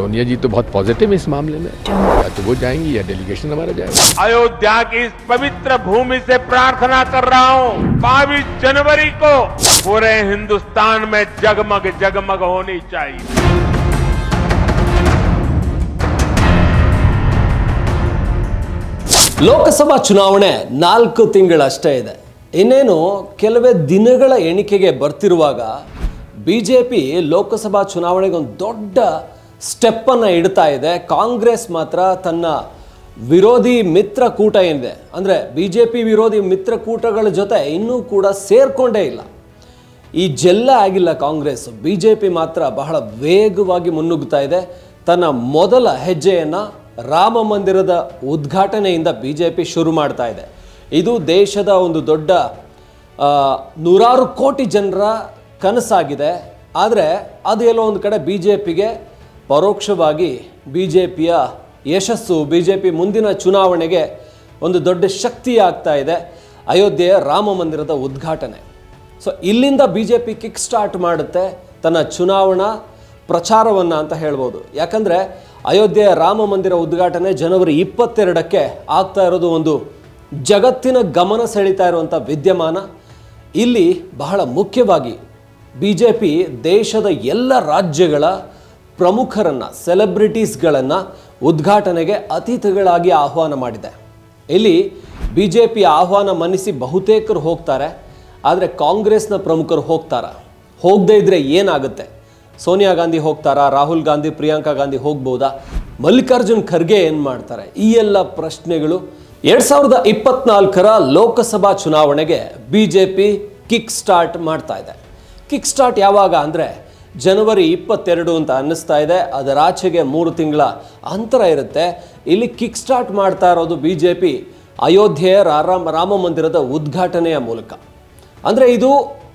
सोनिया जी तो बहुत पॉजिटिव है इस मामले में या तो वो जाएंगी या डेलीगेशन हमारा जाएगा अयोध्या की इस पवित्र भूमि से प्रार्थना कर रहा हूँ बाईस जनवरी को पूरे हिंदुस्तान में जगमग जगमग होनी चाहिए ಲೋಕಸಭಾ ಚುನಾವಣೆ ನಾಲ್ಕು ತಿಂಗಳಷ್ಟೇ ಇದೆ ಇನ್ನೇನು ಕೆಲವೇ ದಿನಗಳ ಎಣಿಕೆಗೆ ಬರ್ತಿರುವಾಗ ಬಿ ಜೆ ಪಿ ಲೋಕಸಭಾ ಚುನಾವಣೆಗೆ ಒಂದು ದೊಡ್ಡ ಸ್ಟೆಪ್ಪನ್ನು ಇಡ್ತಾ ಇದೆ. ಕಾಂಗ್ರೆಸ್ ಮಾತ್ರ ತನ್ನ ವಿರೋಧಿ ಮಿತ್ರಕೂಟ ಏನಿದೆ? ಅಂದರೆ ಬಿ ಜೆ ಪಿ ವಿರೋಧಿ ಮಿತ್ರಕೂಟಗಳ ಜೊತೆ ಇನ್ನೂ ಕೂಡ ಸೇರಿಕೊಂಡೇ ಇಲ್ಲ. ಈ ಜೆಲ್ಲ ಆಗಿಲ್ಲ ಕಾಂಗ್ರೆಸ್. ಬಿ ಜೆ ಪಿ ಮಾತ್ರ ಬಹಳ ವೇಗವಾಗಿ ಮುನ್ನುಗ್ತಾ ಇದೆ. ತನ್ನ ಮೊದಲ ಹೆಜ್ಜೆಯನ್ನು ರಾಮ ಮಂದಿರದ ಉದ್ಘಾಟನೆಯಿಂದ ಬಿ ಜೆ ಪಿ ಶುರು ಮಾಡ್ತಾ ಇದೆ. ಇದು ದೇಶದ ಒಂದು ದೊಡ್ಡ ನೂರಾರು ಕೋಟಿ ಜನರ ಕನಸಾಗಿದೆ. ಆದರೆ ಅದು ಎಲ್ಲೋ ಒಂದು ಕಡೆ ಬಿ ಜೆ ಪಿಗೆ ಪರೋಕ್ಷವಾಗಿ ಬಿ ಜೆ ಪಿಯ ಯಶಸ್ಸು ಬಿ ಜೆ ಪಿ ಮುಂದಿನ ಚುನಾವಣೆಗೆ ಒಂದು ದೊಡ್ಡ ಶಕ್ತಿ ಆಗ್ತಾ ಇದೆ. ಅಯೋಧ್ಯೆಯ ರಾಮ ಮಂದಿರದ ಉದ್ಘಾಟನೆ. ಸೊ ಇಲ್ಲಿಂದ B J P kick start ಮಾಡುತ್ತೆ ತನ್ನ ಚುನಾವಣಾ ಪ್ರಚಾರವನ್ನು ಅಂತ ಹೇಳ್ಬೋದು. ಯಾಕಂದರೆ ಅಯೋಧ್ಯೆಯ ರಾಮ ಮಂದಿರ ಉದ್ಘಾಟನೆ ಜನವರಿ ಇಪ್ಪತ್ತೆರಡಕ್ಕೆ ಆಗ್ತಾ ಇರೋದು ಒಂದು ಜಗತ್ತಿನ ಗಮನ ಸೆಳೀತಾ ಇರುವಂಥ ವಿದ್ಯಮಾನ. ಇಲ್ಲಿ ಬಹಳ ಮುಖ್ಯವಾಗಿ ಬಿ ಜೆ ಪಿ ದೇಶದ ಎಲ್ಲ ರಾಜ್ಯಗಳ ಪ್ರಮುಖರನ್ನು ಸೆಲೆಬ್ರಿಟೀಸ್ಗಳನ್ನು ಉದ್ಘಾಟನೆಗೆ ಅತಿಥಿಗಳಾಗಿ ಆಹ್ವಾನ ಮಾಡಿದೆ. ಇಲ್ಲಿ ಬಿ ಜೆ ಪಿ ಆಹ್ವಾನ ಮನ್ನಿಸಿ ಬಹುತೇಕರು ಹೋಗ್ತಾರೆ, ಆದರೆ ಕಾಂಗ್ರೆಸ್ನ ಪ್ರಮುಖರು ಹೋಗ್ತಾರ? ಹೋಗದೇ ಇದ್ರೆ ಏನಾಗುತ್ತೆ? ಸೋನಿಯಾ ಗಾಂಧಿ ಹೋಗ್ತಾರಾ? ರಾಹುಲ್ ಗಾಂಧಿ, ಪ್ರಿಯಾಂಕಾ ಗಾಂಧಿ ಹೋಗ್ಬೋದಾ? ಮಲ್ಲಿಕಾರ್ಜುನ್ ಖರ್ಗೆ ಏನು ಮಾಡ್ತಾರೆ? ಈ ಎಲ್ಲ ಪ್ರಶ್ನೆಗಳು ಎರಡು ಸಾವಿರದ ಇಪ್ಪತ್ನಾಲ್ಕರ ಲೋಕಸಭಾ ಚುನಾವಣೆಗೆ B J P kick start ಮಾಡ್ತಾ ಇದೆ. ಕಿಕ್ ಸ್ಟಾರ್ಟ್ ಯಾವಾಗ ಅಂದರೆ ಜನವರಿ ಇಪ್ಪತ್ತೆರಡು ಅಂತ ಅನ್ನಿಸ್ತಾ ಇದೆ. ಅದರ ಆಚೆಗೆ ಮೂರು ತಿಂಗಳ ಅಂತರ ಇರುತ್ತೆ. ಇಲ್ಲಿ ಕಿಕ್ ಸ್ಟಾರ್ಟ್ ಮಾಡ್ತಾ ಇರೋದು ಬಿ ಜೆ ಪಿ ಅಯೋಧ್ಯೆಯ ರಾಮ ರಾಮ ಮಂದಿರದ ಉದ್ಘಾಟನೆಯ ಮೂಲಕ. ಅಂದರೆ ಇದು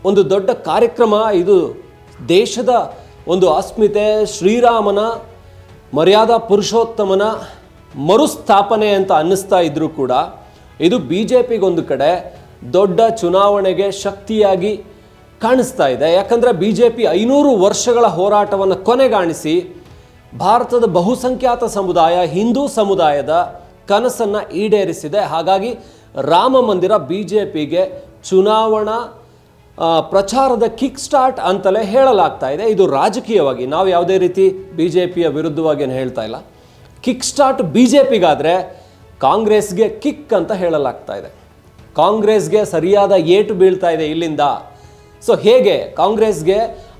ಒಂದು ದೊಡ್ಡ ಕಾರ್ಯಕ್ರಮ, ಇದು ದೇಶದ ಒಂದು ಅಸ್ಮಿತೆ, ಶ್ರೀರಾಮನ ಮರ್ಯಾದಾ ಪುರುಷೋತ್ತಮನ ಮರುಸ್ಥಾಪನೆ ಅಂತ ಅನ್ನಿಸ್ತಾ ಇದ್ರೂ ಕೂಡ, ಇದು ಬಿ ಜೆ ಪಿಗೊಂದು ಕಡೆ ದೊಡ್ಡ ಚುನಾವಣೆಗೆ ಶಕ್ತಿಯಾಗಿ ಕಾಣಿಸ್ತಾ ಇದೆ. ಯಾಕಂದರೆ ಬಿ ಜೆ ಪಿ ಐನೂರು ವರ್ಷಗಳ ಹೋರಾಟವನ್ನು ಕೊನೆಗಾಣಿಸಿ ಭಾರತದ ಬಹುಸಂಖ್ಯಾತ ಸಮುದಾಯ, ಹಿಂದೂ ಸಮುದಾಯದ ಕನಸನ್ನು ಈಡೇರಿಸಿದೆ. ಹಾಗಾಗಿ ರಾಮ ಮಂದಿರ ಬಿ ಜೆ ಪಿಗೆ ಚುನಾವಣಾ ಪ್ರಚಾರದ ಕಿಕ್ ಸ್ಟಾರ್ಟ್ ಅಂತಲೇ ಹೇಳಲಾಗ್ತಾ ಇದೆ. ಇದು ರಾಜಕೀಯವಾಗಿ ನಾವು ಯಾವುದೇ ರೀತಿ ಬಿ ಜೆ ಪಿಯ ವಿರುದ್ಧವಾಗಿ ಏನು ಹೇಳ್ತಾ ಇಲ್ಲ. ಕಿಕ್ ಸ್ಟಾರ್ಟ್ ಬಿ ಜೆ ಪಿಗಾದರೆ ಕಾಂಗ್ರೆಸ್ಗೆ ಕಿಕ್ ಅಂತ ಹೇಳಲಾಗ್ತಾ ಇದೆ. ಕಾಂಗ್ರೆಸ್ಗೆ ಸರಿಯಾದ ಏಟು ಬೀಳ್ತಾ ಇದೆ ಇಲ್ಲಿಂದ. ಸೊ ಹೇಗೆ ಕಾಂಗ್ರೆಸ್ಗೆ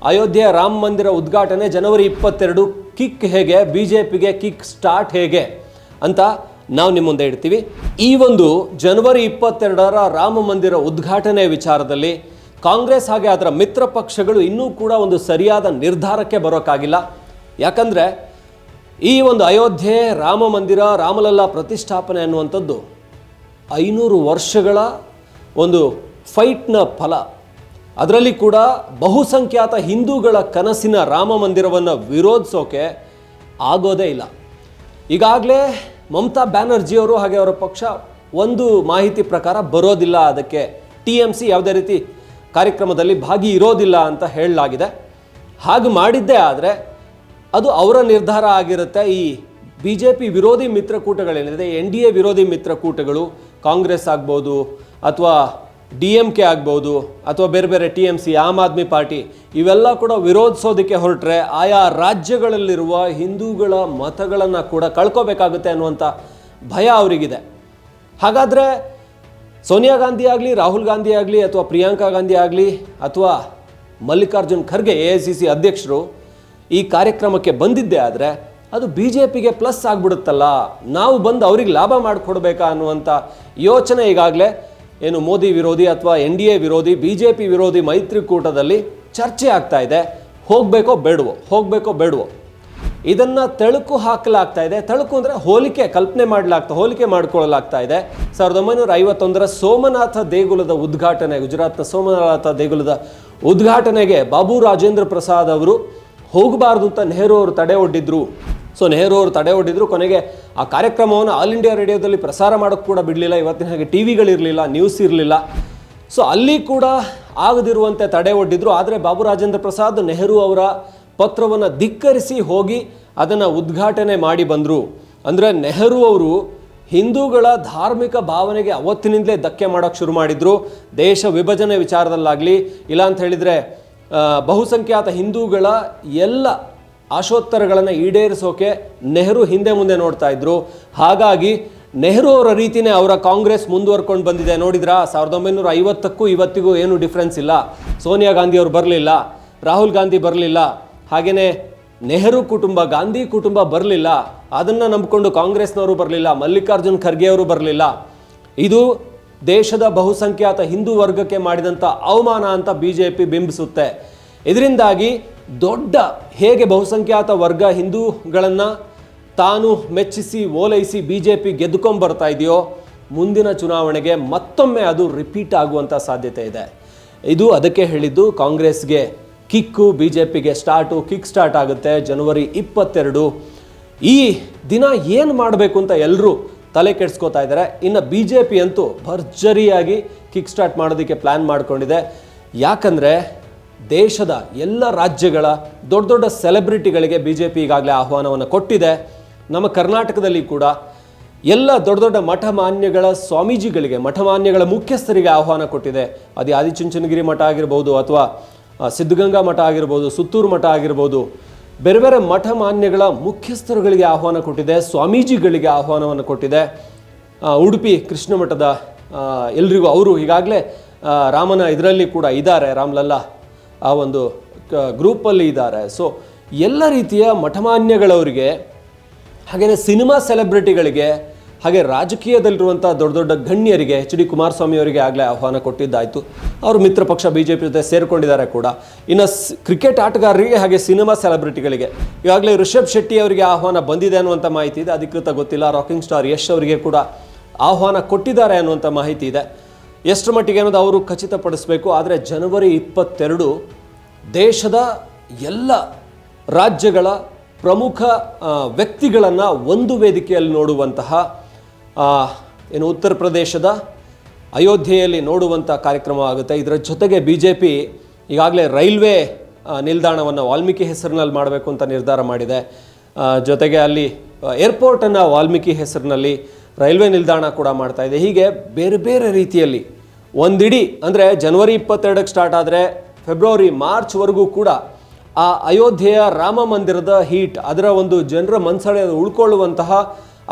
ಅಯೋಧ್ಯೆ ರಾಮ ಮಂದಿರ ಉದ್ಘಾಟನೆ ಜನವರಿ ಇಪ್ಪತ್ತೆರಡು, ಕಿಕ್ ಹೇಗೆ ಬಿ ಜೆ ಪಿಗೆ ಕಿಕ್ ಸ್ಟಾರ್ಟ್ ಹೇಗೆ ಅಂತ ನಾವು ನಿಮ್ಮ ಮುಂದೆ ಇಡ್ತೀವಿ. ಈ ಒಂದು ಜನವರಿ ಇಪ್ಪತ್ತೆರಡರ ರಾಮ ಮಂದಿರ ಉದ್ಘಾಟನೆ ವಿಚಾರದಲ್ಲಿ ಕಾಂಗ್ರೆಸ್ ಹಾಗೆ ಅದರ ಮಿತ್ರ ಪಕ್ಷಗಳು ಇನ್ನೂ ಕೂಡ ಒಂದು ಸರಿಯಾದ ನಿರ್ಧಾರಕ್ಕೆ ಬರೋಕ್ಕಾಗಿಲ್ಲ. ಯಾಕಂದರೆ ಈ ಒಂದು ಅಯೋಧ್ಯೆ ರಾಮ ಮಂದಿರ, ರಾಮಲಲ್ಲಾ ಪ್ರತಿಷ್ಠಾಪನೆ ಅನ್ನುವಂಥದ್ದು ಐನೂರು ವರ್ಷಗಳ ಒಂದು ಫೈಟ್ನ ಫಲ. ಅದರಲ್ಲಿ ಕೂಡ ಬಹುಸಂಖ್ಯಾತ ಹಿಂದೂಗಳ ಕನಸಿನ ರಾಮ ಮಂದಿರವನ್ನು ವಿರೋಧಿಸೋಕೆ ಆಗೋದೇ ಇಲ್ಲ. ಈಗಾಗಲೇ ಮಮತಾ ಬ್ಯಾನರ್ಜಿಯವರು ಹಾಗೆ ಅವರ ಪಕ್ಷ ಒಂದು ಮಾಹಿತಿ ಪ್ರಕಾರ ಬರೋದಿಲ್ಲ, ಅದಕ್ಕೆ ಟಿ ಎಂ ಸಿ ಯಾವುದೇ ರೀತಿ ಕಾರ್ಯಕ್ರಮದಲ್ಲಿ ಭಾಗಿ ಇರೋದಿಲ್ಲ ಅಂತ ಹೇಳಲಾಗಿದೆ. ಹಾಗೆ ಮಾಡಿದ್ದೇ ಆದರೆ ಅದು ಅವರ ನಿರ್ಧಾರ ಆಗಿರುತ್ತೆ. ಈ ಬಿ ಜೆ ಪಿ ವಿರೋಧಿ ಮಿತ್ರಕೂಟಗಳೇನಿದೆ, ಎನ್ ಡಿ ಎ ವಿರೋಧಿ ಮಿತ್ರಕೂಟಗಳು, ಕಾಂಗ್ರೆಸ್ ಆಗ್ಬೋದು ಅಥವಾ ಡಿ ಎಂ ಕೆ ಆಗ್ಬೋದು ಅಥವಾ ಬೇರೆ ಬೇರೆ T M C, Aam Aadmi party, ಇವೆಲ್ಲ ಕೂಡ ವಿರೋಧಿಸೋದಕ್ಕೆ ಹೊರಟ್ರೆ ಆಯಾ ರಾಜ್ಯಗಳಲ್ಲಿರುವ ಹಿಂದೂಗಳ ಮತಗಳನ್ನು ಕೂಡ ಕಳ್ಕೋಬೇಕಾಗುತ್ತೆ ಅನ್ನುವಂಥ ಭಯ ಅವರಿಗಿದೆ. ಹಾಗಾದರೆ ಸೋನಿಯಾ ಗಾಂಧಿ ಆಗಲಿ, ರಾಹುಲ್ ಗಾಂಧಿ ಆಗಲಿ ಅಥವಾ ಪ್ರಿಯಾಂಕಾ ಗಾಂಧಿ ಆಗಲಿ ಅಥವಾ Mallikarjun Kharge, A I C C ಅಧ್ಯಕ್ಷರು ಈ ಕಾರ್ಯಕ್ರಮಕ್ಕೆ ಬಂದಿದ್ದೇ ಆದರೆ ಅದು ಬಿ ಜೆ ಪಿಗೆ ಪ್ಲಸ್ ಆಗಿಬಿಡುತ್ತಲ್ಲ, ನಾವು ಬಂದು ಅವ್ರಿಗೆ ಲಾಭ ಮಾಡಿಕೊಡ್ಬೇಕಾ ಅನ್ನುವಂಥ ಯೋಚನೆ ಈಗಾಗಲೇ ಏನು ಮೋದಿ ವಿರೋಧಿ ಅಥವಾ ಎನ್ ಡಿ ಎ ವಿರೋಧಿ, ಬಿ ಜೆ ಪಿ ವಿರೋಧಿ ಮೈತ್ರಿಕೂಟದಲ್ಲಿ ಚರ್ಚೆ ಆಗ್ತಾ ಇದೆ. ಹೋಗಬೇಕೋ ಬೇಡವೋ? ಹೋಗಬೇಕೋ ಬೇಡವೋ? ಇದನ್ನು ತಳುಕು ಹಾಕಲಾಗ್ತಾ ಇದೆ. ತಳುಕು ಅಂದರೆ ಹೋಲಿಕೆ, ಕಲ್ಪನೆ ಮಾಡಲಾಗ್ತಾ, ಹೋಲಿಕೆ ಮಾಡಿಕೊಳ್ಳಲಾಗ್ತಾ ಇದೆ. ಸಾವಿರದ ಒಂಬೈನೂರ ಐವತ್ತೊಂದರ ಸೋಮನಾಥ ದೇಗುಲದ ಉದ್ಘಾಟನೆ, ಗುಜರಾತ್ನ ಸೋಮನಾಥ ದೇಗುಲದ ಉದ್ಘಾಟನೆಗೆ ಬಾಬು ರಾಜೇಂದ್ರ ಪ್ರಸಾದ್ ಅವರು ಹೋಗಬಾರ್ದು ಅಂತ ನೆಹರು ಅವರು ತಡೆ ಒಡ್ಡಿದ್ರು. ಸೊ ನೆಹರು ಅವರು ತಡೆ ಒಡ್ಡಿದ್ರು. ಕೊನೆಗೆ ಆ ಕಾರ್ಯಕ್ರಮವನ್ನು ಆಲ್ ಇಂಡಿಯಾ ರೇಡಿಯೋದಲ್ಲಿ ಪ್ರಸಾರ ಮಾಡೋಕ್ಕೆ ಕೂಡ ಬಿಡಲಿಲ್ಲ. ಇವತ್ತಿನ ಹಾಗೆ ಟಿ ವಿಗಳಿರಲಿಲ್ಲ ನ್ಯೂಸ್ ಇರಲಿಲ್ಲ. ಸೊ ಅಲ್ಲಿ ಕೂಡ ಆಗದಿರುವಂತೆ ತಡೆ ಒಡ್ಡಿದ್ರು. ಆದರೆ ಬಾಬು ರಾಜೇಂದ್ರ ಪ್ರಸಾದ್, ನೆಹರು ಅವರ ಪತ್ರವನ್ನು ಧಿಕ್ಕರಿಸಿ ಹೋಗಿ ಅದನ್ನು ಉದ್ಘಾಟನೆ ಮಾಡಿ ಬಂದರು. ಅಂದರೆ ನೆಹರು ಅವರು ಹಿಂದೂಗಳ ಧಾರ್ಮಿಕ ಭಾವನೆಗೆ ಅವತ್ತಿನಿಂದಲೇ ಧಕ್ಕೆ ಮಾಡೋಕ್ಕೆ ಶುರು ಮಾಡಿದ್ರು. ದೇಶ ವಿಭಜನೆ ವಿಚಾರದಲ್ಲಾಗಲಿ. ಇಲ್ಲ ಅಂತ ಹೇಳಿದರೆ ಬಹುಸಂಖ್ಯಾತ ಹಿಂದೂಗಳ ಎಲ್ಲ ಆಶೋತ್ತರಗಳನ್ನು ಈಡೇರಿಸೋಕೆ ನೆಹರು ಹಿಂದೆ ಮುಂದೆ ನೋಡ್ತಾ ಇದ್ರು. ಹಾಗಾಗಿ ನೆಹರು ಅವರ ರೀತಿನೇ ಅವರ ಕಾಂಗ್ರೆಸ್ ಮುಂದುವರ್ಕೊಂಡು ಬಂದಿದೆ. ನೋಡಿದ್ರಾ? ಸಾವಿರದ ಒಂಬೈನೂರ ಐವತ್ತಕ್ಕೂ ಇವತ್ತಿಗೂ ಏನು ಡಿಫ್ರೆನ್ಸ್ ಇಲ್ಲ. ಸೋನಿಯಾ ಗಾಂಧಿ ಅವರು ಬರಲಿಲ್ಲ. ರಾಹುಲ್ ಗಾಂಧಿ ಬರಲಿಲ್ಲ. ಹಾಗೆಯೇ ನೆಹರು ಕುಟುಂಬ, ಗಾಂಧಿ ಕುಟುಂಬ ಬರಲಿಲ್ಲ. ಅದನ್ನು ನಂಬಿಕೊಂಡು ಕಾಂಗ್ರೆಸ್ನವರು ಬರಲಿಲ್ಲ. ಮಲ್ಲಿಕಾರ್ಜುನ್ ಖರ್ಗೆ ಅವರು ಬರಲಿಲ್ಲ. ಇದು ದೇಶದ ಬಹುಸಂಖ್ಯಾತ ಹಿಂದೂ ವರ್ಗಕ್ಕೆ ಮಾಡಿದಂಥ ಅವಮಾನ ಅಂತ ಬಿ ಜೆ ಪಿ ಬಿಂಬಿಸುತ್ತೆ. ಇದರಿಂದಾಗಿ ದೊಡ್ಡ, ಹೇಗೆ ಬಹುಸಂಖ್ಯಾತ ವರ್ಗ ಹಿಂದೂಗಳನ್ನು ತಾನು ಮೆಚ್ಚಿಸಿ, ಓಲೈಸಿ ಬಿ ಜೆ ಪಿ ಗೆದ್ದುಕೊಂಡ್ಬರ್ತಾ ಇದೆಯೋ, ಮುಂದಿನ ಚುನಾವಣೆಗೆ ಮತ್ತೊಮ್ಮೆ ಅದು ರಿಪೀಟ್ ಆಗುವಂಥ ಸಾಧ್ಯತೆ ಇದೆ. ಇದು ಅದಕ್ಕೆ ಹೇಳಿದ್ದು, ಕಾಂಗ್ರೆಸ್ಗೆ ಕಿಕ್ಕು ಬಿ ಜೆ ಪಿಗೆ ಸ್ಟಾರ್ಟು ಕಿಕ್ ಸ್ಟಾರ್ಟ್ ಆಗುತ್ತೆ ಜನವರಿ ಇಪ್ಪತ್ತೆರಡು. ಈ ದಿನ ಏನು ಮಾಡಬೇಕು ಅಂತ ಎಲ್ಲರೂ ತಲೆ ಕೆಡಿಸ್ಕೋತಾ ಇದ್ದಾರೆ. ಇನ್ನು ಬಿ ಜೆ ಪಿ ಅಂತೂ ಭರ್ಜರಿಯಾಗಿ ಕಿಕ್ ಸ್ಟಾರ್ಟ್ ಮಾಡೋದಕ್ಕೆ ಪ್ಲ್ಯಾನ್ ಮಾಡ್ಕೊಂಡಿದೆ. ಯಾಕಂದರೆ ದೇಶದ ಎಲ್ಲ ರಾಜ್ಯಗಳ ದೊಡ್ಡ ದೊಡ್ಡ ಸೆಲೆಬ್ರಿಟಿಗಳಿಗೆ ಬಿ ಜೆ ಪಿ ಈಗಾಗಲೇ ಆಹ್ವಾನವನ್ನು ಕೊಟ್ಟಿದೆ. ನಮ್ಮ ಕರ್ನಾಟಕದಲ್ಲಿ ಕೂಡ ಎಲ್ಲ ದೊಡ್ಡ ದೊಡ್ಡ ಮಠಮಾನ್ಯಗಳ ಸ್ವಾಮೀಜಿಗಳಿಗೆ, ಮಠಮಾನ್ಯಗಳ ಮುಖ್ಯಸ್ಥರಿಗೆ ಆಹ್ವಾನ ಕೊಟ್ಟಿದೆ. ಅದು ಆದಿಚುಂಚನಗಿರಿ ಮಠ ಆಗಿರ್ಬೋದು ಅಥವಾ ಸಿದ್ಧಗಂಗಾ ಮಠ ಆಗಿರ್ಬೋದು, ಸುತ್ತೂರು ಮಠ ಆಗಿರ್ಬೋದು, ಬೇರೆ ಬೇರೆ ಮಠಮಾನ್ಯಗಳ ಮುಖ್ಯಸ್ಥರುಗಳಿಗೆ ಆಹ್ವಾನ ಕೊಟ್ಟಿದೆ, ಸ್ವಾಮೀಜಿಗಳಿಗೆ ಆಹ್ವಾನವನ್ನು ಕೊಟ್ಟಿದೆ. ಉಡುಪಿ ಕೃಷ್ಣ ಮಠದ ಎಲ್ರಿಗೂ ಅವರು ಈಗಾಗಲೇ ರಾಮನ ಇದರಲ್ಲಿ ಕೂಡ ಇದ್ದಾರೆ. ರಾಮ್ಲಲ್ಲಾ ಆ ಒಂದು ಗ್ರೂಪಲ್ಲಿ ಇದ್ದಾರೆ. ಸೊ ಎಲ್ಲ ರೀತಿಯ ಮಠಮಾನ್ಯಗಳವರಿಗೆ ಹಾಗೆಯೇ ಸಿನಿಮಾ ಸೆಲೆಬ್ರಿಟಿಗಳಿಗೆ, ಹಾಗೆ ರಾಜಕೀಯದಲ್ಲಿರುವಂಥ ದೊಡ್ಡ ದೊಡ್ಡ ಗಣ್ಯರಿಗೆ, ಎಚ್ ಡಿ ಕುಮಾರಸ್ವಾಮಿ ಅವರಿಗೆ ಆಗಲೇ ಆಹ್ವಾನ ಕೊಟ್ಟಿದ್ದಾಯಿತು. ಅವರು ಮಿತ್ರ ಪಕ್ಷ ಬಿ ಜೆ ಪಿ ಜೊತೆ ಸೇರಿಕೊಂಡಿದ್ದಾರೆ ಕೂಡ. ಇನ್ನು ಕ್ರಿಕೆಟ್ ಆಟಗಾರರಿಗೆ ಹಾಗೆ ಸಿನಿಮಾ ಸೆಲೆಬ್ರಿಟಿಗಳಿಗೆ, ಈಗಾಗಲೇ ರಿಷಬ್ ಶೆಟ್ಟಿ ಅವರಿಗೆ ಆಹ್ವಾನ ಬಂದಿದೆ ಅನ್ನುವಂಥ ಮಾಹಿತಿ ಇದೆ. ಅಧಿಕೃತ ಗೊತ್ತಿಲ್ಲ, ರಾಕಿಂಗ್ ಸ್ಟಾರ್ ಯಶ್ ಅವರಿಗೆ ಕೂಡ ಆಹ್ವಾನ ಕೊಟ್ಟಿದ್ದಾರೆ ಅನ್ನುವಂಥ ಮಾಹಿತಿ ಇದೆ. ಎಷ್ಟರ ಮಟ್ಟಿಗೆ ಅನ್ನೋದು ಅವರು ಖಚಿತಪಡಿಸಬೇಕು. ಆದರೆ ಜನವರಿ ಇಪ್ಪತ್ತೆರಡು ದೇಶದ ಎಲ್ಲ ರಾಜ್ಯಗಳ ಪ್ರಮುಖ ವ್ಯಕ್ತಿಗಳನ್ನು ಒಂದು ವೇದಿಕೆಯಲ್ಲಿ ನೋಡುವಂತಹ ಏನು ಉತ್ತರ ಪ್ರದೇಶದ ಅಯೋಧ್ಯೆಯಲ್ಲಿ ನೋಡುವಂಥ ಕಾರ್ಯಕ್ರಮ ಆಗುತ್ತೆ. ಇದರ ಜೊತೆಗೆ ಬಿ ಜೆ ಪಿ ಈಗಾಗಲೇ ರೈಲ್ವೆ ನಿಲ್ದಾಣವನ್ನು ವಾಲ್ಮೀಕಿ ಹೆಸರಿನಲ್ಲಿ ಮಾಡಬೇಕು ಅಂತ ನಿರ್ಧಾರ ಮಾಡಿದೆ. ಜೊತೆಗೆ ಅಲ್ಲಿ ಏರ್ಪೋರ್ಟನ್ನು ವಾಲ್ಮೀಕಿ ಹೆಸರಿನಲ್ಲಿ ರೈಲ್ವೆ ನಿಲ್ದಾಣ ಕೂಡ ಮಾಡ್ತಾ ಇದೆ. ಹೀಗೆ ಬೇರೆ ಬೇರೆ ರೀತಿಯಲ್ಲಿ ಒಂದಿಡೀ, ಅಂದರೆ ಜನವರಿ ಇಪ್ಪತ್ತೆರಡಕ್ಕೆ ಸ್ಟಾರ್ಟ್ ಆದರೆ ಫೆಬ್ರವರಿ ಮಾರ್ಚ್ವರೆಗೂ ಕೂಡ ಆ ಅಯೋಧ್ಯೆಯ ರಾಮ ಮಂದಿರದ ಹೀಟ್ ಅದರ ಒಂದು ಜನರ ಮನಸಳೆ ಉಳ್ಕೊಳ್ಳುವಂತಹ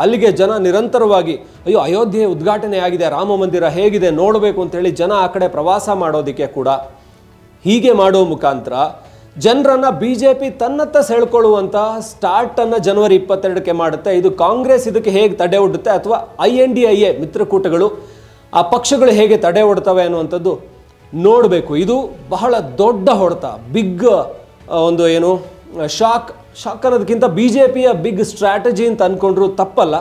ಅಲ್ಲಿಗೆ ಜನ ನಿರಂತರವಾಗಿ, ಅಯ್ಯೋ ಅಯೋಧ್ಯೆ ಉದ್ಘಾಟನೆ ಆಗಿದೆ, ರಾಮ ಮಂದಿರ ಹೇಗಿದೆ, ನೋಡಬೇಕು ಅಂತೇಳಿ ಜನ ಆ ಕಡೆ ಪ್ರವಾಸ ಮಾಡೋದಕ್ಕೆ ಕೂಡ ಹೀಗೆ ಮಾಡೋ ಮುಖಾಂತರ ಜನರನ್ನ ಬಿ ಜೆ ಪಿ ತನ್ನತ್ತ ಸೆಳ್ಕೊಳ್ಳುವಂತಹ ಸ್ಟಾರ್ಟನ್ನು ಜನವರಿ ಇಪ್ಪತ್ತೆರಡಕ್ಕೆ ಮಾಡುತ್ತೆ. ಇದು ಕಾಂಗ್ರೆಸ್ ಇದಕ್ಕೆ ಹೇಗೆ ತಡೆ ಒಡ್ಡುತ್ತೆ ಅಥವಾ I N D I A ಮಿತ್ರಕೂಟಗಳು ಆ ಪಕ್ಷಗಳು ಹೇಗೆ ತಡೆ ಒಡ್ತವೆ ಅನ್ನುವಂಥದ್ದು ನೋಡಬೇಕು. ಇದು ಬಹಳ ದೊಡ್ಡ ಹೊಡೆತ ಬಿಗ್ ಒಂದು ಏನು ಶಾಕ್ ಶಾಕ್ ಅನ್ನೋದಕ್ಕಿಂತ ಬಿ ಜೆ ಪಿಯ ಬಿಗ್ ಸ್ಟ್ರಾಟಜಿ ಅಂತ ಅಂದ್ಕೊಂಡ್ರು ತಪ್ಪಲ್ಲ.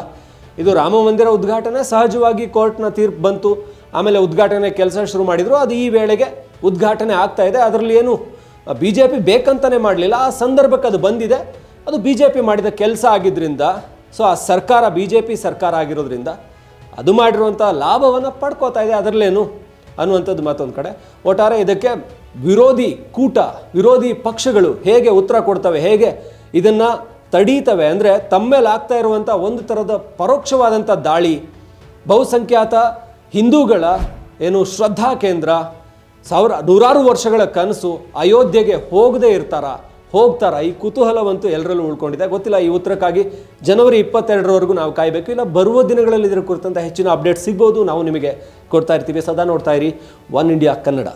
ಇದು ರಾಮ ಮಂದಿರ ಉದ್ಘಾಟನೆ, ಸಹಜವಾಗಿ ಕೋರ್ಟ್ನ ತೀರ್ಪು ಬಂತು. ಆಮೇಲೆ ಉದ್ಘಾಟನೆ ಕೆಲಸ ಶುರು ಮಾಡಿದರು. ಅದು ಈ ವೇಳೆಗೆ ಉದ್ಘಾಟನೆ ಆಗ್ತಾ ಇದೆ. ಅದರಲ್ಲಿ ಏನು ಬಿ ಜೆ ಪಿ ಬೇಕಂತಲೇ ಮಾಡಲಿಲ್ಲ. ಆ ಸಂದರ್ಭಕ್ಕೆ ಅದು ಬಂದಿದೆ. ಅದು ಬಿ ಜೆ ಪಿ ಮಾಡಿದ ಕೆಲಸ ಆಗಿದ್ದರಿಂದ ಸೊ ಆ ಸರ್ಕಾರ ಬಿ ಜೆ ಪಿ ಸರ್ಕಾರ ಆಗಿರೋದ್ರಿಂದ ಅದು ಮಾಡಿರುವಂಥ ಲಾಭವನ್ನು ಪಡ್ಕೋತಾ ಇದೆ ಅದರಲ್ಲೇನು ಅನ್ನುವಂಥದ್ದು ಮತ್ತೊಂದು ಕಡೆ. ಒಟ್ಟಾರೆ ಇದಕ್ಕೆ ವಿರೋಧಿ ಕೂಟ, ವಿರೋಧಿ ಪಕ್ಷಗಳು ಹೇಗೆ ಉತ್ತರ ಕೊಡ್ತವೆ, ಹೇಗೆ ಇದನ್ನು ತಡೀತವೆ ಅಂದರೆ ತಮ್ಮೇಲೆ ಆಗ್ತಾ ಇರುವಂಥ ಒಂದು ಥರದ ಪರೋಕ್ಷವಾದಂಥ ದಾಳಿ, ಬಹುಸಂಖ್ಯಾತ ಹಿಂದೂಗಳ ಏನು ಶ್ರದ್ಧಾ ಕೇಂದ್ರ ಸಾವಿರ, ನೂರಾರು ವರ್ಷಗಳ ಕನಸು ಅಯೋಧ್ಯೆಗೆ ಹೋಗದೇ ಇರ್ತಾರ? ಹೋಗ್ತಾರ? ಈ ಕುತೂಹಲವಂತೂ ಎಲ್ಲರಲ್ಲೂ ಉಳ್ಕೊಂಡಿದೆ. ಗೊತ್ತಿಲ್ಲ, ಈ ಉತ್ತರಕ್ಕಾಗಿ ಜನವರಿ ಇಪ್ಪತ್ತೆರಡರವರೆಗೂ ನಾವು ಕಾಯಬೇಕು. ಇಲ್ಲ, ಬರುವ ದಿನಗಳಲ್ಲಿ ಇದರ ಕುರಿತಂತ ಹೆಚ್ಚಿನ ಅಪ್ಡೇಟ್ ಸಿಗ್ಬೋದು. ನಾವು ನಿಮಗೆ ಕೊಡ್ತಾ ಇರ್ತೀವಿ. ಸದಾ ನೋಡ್ತಾ ಇರಿ. One India Kannada.